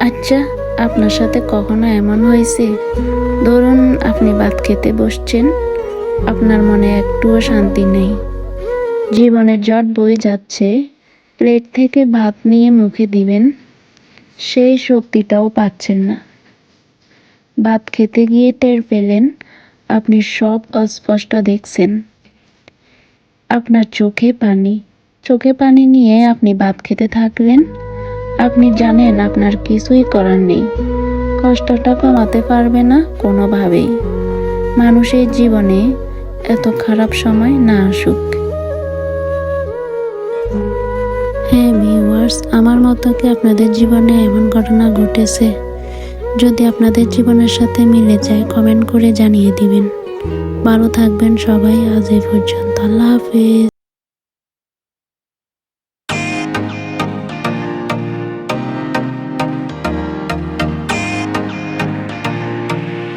আচ্ছা আপনার সাথে কখনো এমন হয়েছে? ধরুন, আপনি ভাত খেতে বসছেন। আপনার মনে একটুও শান্তি নেই। জীবনের জট বয়ে যাচ্ছে। প্লেট থেকে ভাত নিয়ে মুখে দিবেন। সেই শক্তিটাও পাচ্ছেন না। ভাত খেতে গিয়ে টের পেলেন। আপনি সব অস্পষ্ট দেখছেন। আপনার চোখে পানি। চোখে পানি নিয়ে আপনি ভাত খেতে থাকলেন। আপনি জানেন আপনার কিছুই করার নেই। কষ্টটা কমাতে পারবে না কোনোভাবেই। মানুষের জীবনে এত খারাপ সময় না আসুক। হ্যাঁ ভিউয়ার্স আমার মতো কি আপনাদের জীবনে এমন ঘটনা ঘটেছে? যদি আপনাদের জীবনের সাথে মিলে যায় কমেন্ট করে জানিয়ে দিবেন। ভালো থাকবেন সবাই, আজ এই পর্যন্ত। আল্লাহ হাফেজ।